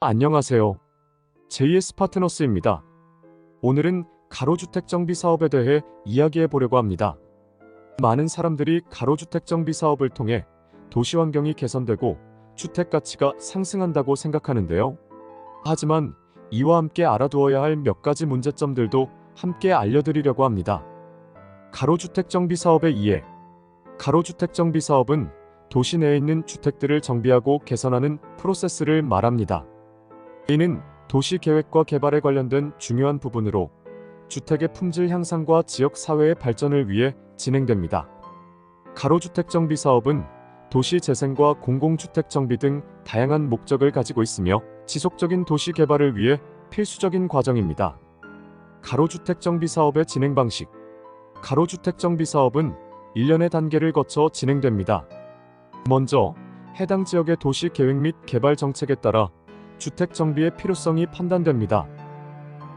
안녕하세요. JS 파트너스입니다. 오늘은 가로주택 정비 사업에 대해 이야기해 보려고 합니다. 많은 사람들이 가로주택 정비 사업을 통해 도시 환경이 개선되고 주택 가치가 상승한다고 생각하는데요. 하지만 이와 함께 알아두어야 할 몇 가지 문제점들도 함께 알려드리려고 합니다. 가로주택 정비 사업의 이해 가로주택 정비 사업은 도시 내에 있는 주택들을 정비하고 개선하는 프로세스를 말합니다. 이는 도시 계획과 개발에 관련된 중요한 부분으로 주택의 품질 향상과 지역 사회의 발전을 위해 진행됩니다. 가로주택 정비 사업은 도시 재생과 공공주택 정비 등 다양한 목적을 가지고 있으며 지속적인 도시 개발을 위해 필수적인 과정입니다. 가로주택 정비 사업의 진행 방식 가로주택 정비 사업은 일련의 단계를 거쳐 진행됩니다. 먼저 해당 지역의 도시 계획 및 개발 정책에 따라 주택 정비의 필요성이 판단됩니다.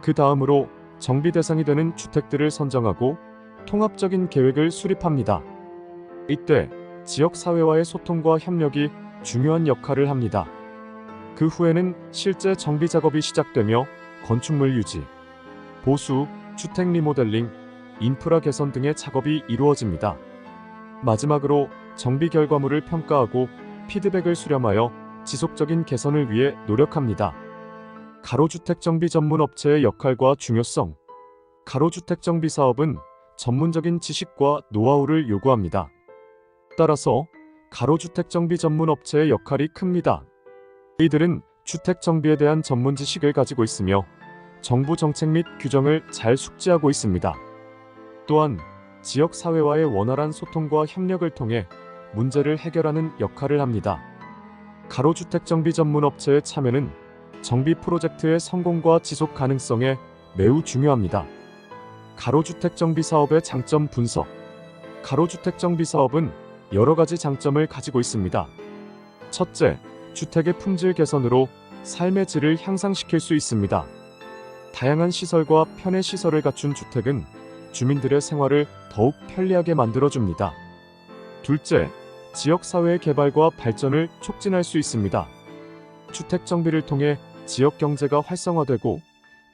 그 다음으로 정비 대상이 되는 주택들을 선정하고 통합적인 계획을 수립합니다. 이때 지역 사회와의 소통과 협력이 중요한 역할을 합니다. 그 후에는 실제 정비 작업이 시작되며 건축물 유지, 보수, 주택 리모델링, 인프라 개선 등의 작업이 이루어집니다. 마지막으로 정비 결과물을 평가하고 피드백을 수렴하여 지속적인 개선을 위해 노력합니다. 가로주택 정비 전문 업체의 역할과 중요성 가로주택 정비 사업은 전문적인 지식과 노하우를 요구합니다. 따라서 가로주택 정비 전문 업체의 역할이 큽니다. 이들은 주택 정비에 대한 전문 지식을 가지고 있으며 정부 정책 및 규정을 잘 숙지하고 있습니다. 또한 지역 사회와의 원활한 소통과 협력을 통해 문제를 해결하는 역할을 합니다. 가로주택 정비 전문 업체의 참여는 정비 프로젝트의 성공과 지속 가능성에 매우 중요합니다. 가로주택 정비 사업의 장점 분석. 가로주택 정비 사업은 여러 가지 장점을 가지고 있습니다. 첫째, 주택의 품질 개선으로 삶의 질을 향상시킬 수 있습니다. 다양한 시설과 편의 시설을 갖춘 주택은 주민들의 생활을 더욱 편리하게 만들어줍니다. 둘째, 지역 사회의 개발과 발전을 촉진할 수 있습니다. 주택 정비를 통해 지역 경제가 활성화되고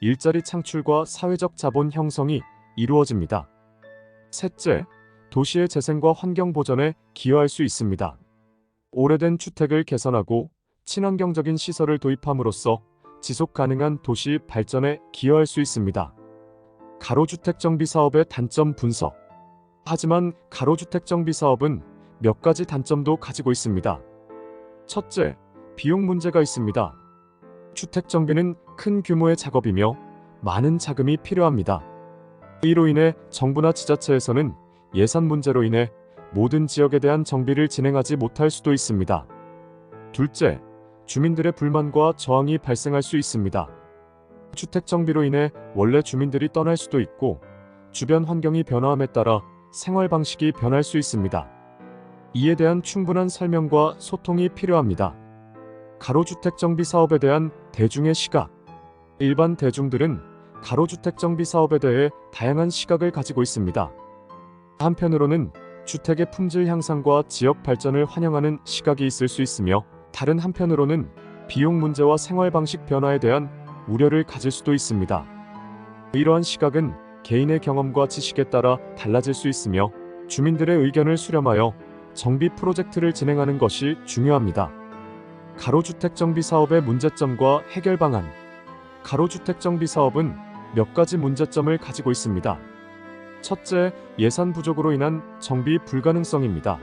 일자리 창출과 사회적 자본 형성이 이루어집니다. 셋째, 도시의 재생과 환경 보전에 기여할 수 있습니다. 오래된 주택을 개선하고 친환경적인 시설을 도입함으로써 지속 가능한 도시 발전에 기여할 수 있습니다. 가로주택 정비 사업의 단점 분석. 하지만 가로주택 정비 사업은 몇 가지 단점도 가지고 있습니다. 첫째, 비용 문제가 있습니다. 주택 정비는 큰 규모의 작업이며 많은 자금이 필요합니다. 이로 인해 정부나 지자체에서는 예산 문제로 인해 모든 지역에 대한 정비를 진행하지 못할 수도 있습니다. 둘째, 주민들의 불만과 저항이 발생할 수 있습니다. 주택 정비로 인해 원래 주민들이 떠날 수도 있고 주변 환경이 변화함에 따라 생활 방식이 변할 수 있습니다. 이에 대한 충분한 설명과 소통이 필요합니다. 가로주택 정비 사업에 대한 대중의 시각. 일반 대중들은 가로주택 정비 사업에 대해 다양한 시각을 가지고 있습니다. 한편으로는 주택의 품질 향상과 지역 발전을 환영하는 시각이 있을 수 있으며 다른 한편으로는 비용 문제와 생활 방식 변화에 대한 우려를 가질 수도 있습니다. 이러한 시각은 개인의 경험과 지식에 따라 달라질 수 있으며 주민들의 의견을 수렴하여 정비 프로젝트를 진행하는 것이 중요합니다. 가로주택 정비 사업의 문제점과 해결 방안. 가로주택 정비 사업은 몇 가지 문제점을 가지고 있습니다. 첫째, 예산 부족으로 인한 정비 불가능성입니다.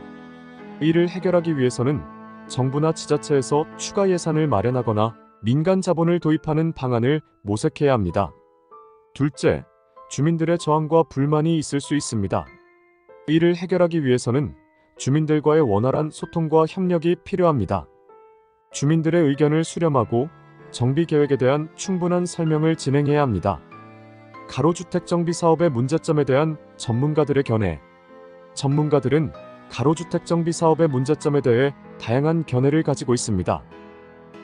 이를 해결하기 위해서는 정부나 지자체에서 추가 예산을 마련하거나 민간 자본을 도입하는 방안을 모색해야 합니다. 둘째, 주민들의 저항과 불만이 있을 수 있습니다. 이를 해결하기 위해서는 주민들과의 원활한 소통과 협력이 필요합니다. 주민들의 의견을 수렴하고 정비 계획에 대한 충분한 설명을 진행해야 합니다. 가로주택 정비 사업의 문제점에 대한 전문가들의 견해. 전문가들은 가로주택 정비 사업의 문제점에 대해 다양한 견해를 가지고 있습니다.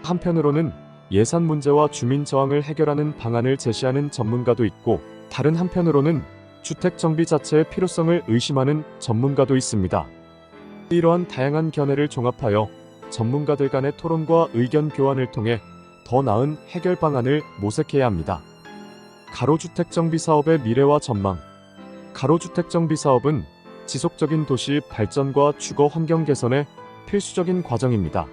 한편으로는 예산 문제와 주민 저항을 해결하는 방안을 제시하는 전문가도 있고 다른 한편으로는 주택 정비 자체의 필요성을 의심하는 전문가도 있습니다. 이러한 다양한 견해를 종합하여 전문가들 간의 토론과 의견 교환을 통해 더 나은 해결 방안을 모색해야 합니다. 가로주택 정비 사업의 미래와 전망. 가로주택 정비 사업은 지속적인 도시 발전과 주거 환경 개선의 필수적인 과정입니다.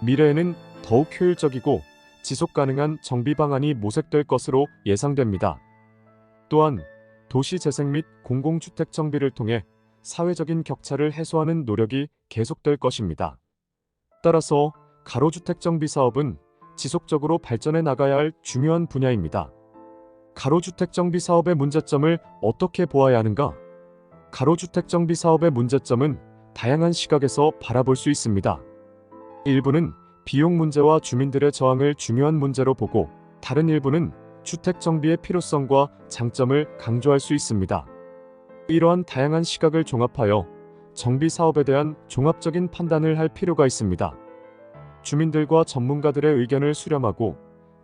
미래에는 더욱 효율적이고 지속 가능한 정비 방안이 모색될 것으로 예상됩니다. 또한 도시 재생 및 공공주택 정비를 통해 사회적인 격차를 해소하는 노력이 계속될 것입니다. 따라서 가로주택 정비 사업은 지속적으로 발전해 나가야 할 중요한 분야입니다. 가로주택 정비 사업의 문제점을 어떻게 보아야 하는가? 가로주택 정비 사업의 문제점은 다양한 시각에서 바라볼 수 있습니다. 일부는 비용 문제와 주민들의 저항을 중요한 문제로 보고 다른 일부는 주택 정비의 필요성과 장점을 강조할 수 있습니다. 이러한 다양한 시각을 종합하여 정비 사업에 대한 종합적인 판단을 할 필요가 있습니다. 주민들과 전문가들의 의견을 수렴하고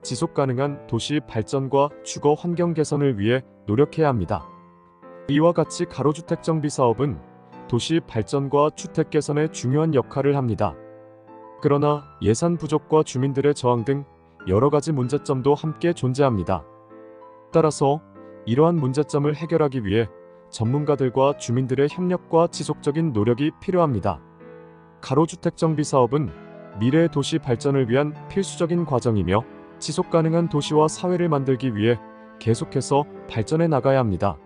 지속 가능한 도시 발전과 주거 환경 개선을 위해 노력해야 합니다. 이와 같이 가로주택 정비 사업은 도시 발전과 주택 개선에 중요한 역할을 합니다. 그러나 예산 부족과 주민들의 저항 등 여러 가지 문제점도 함께 존재합니다. 따라서 이러한 문제점을 해결하기 위해 전문가들과 주민들의 협력과 지속적인 노력이 필요합니다. 가로주택 정비 사업은 미래의 도시 발전을 위한 필수적인 과정이며 지속 가능한 도시와 사회를 만들기 위해 계속해서 발전해 나가야 합니다.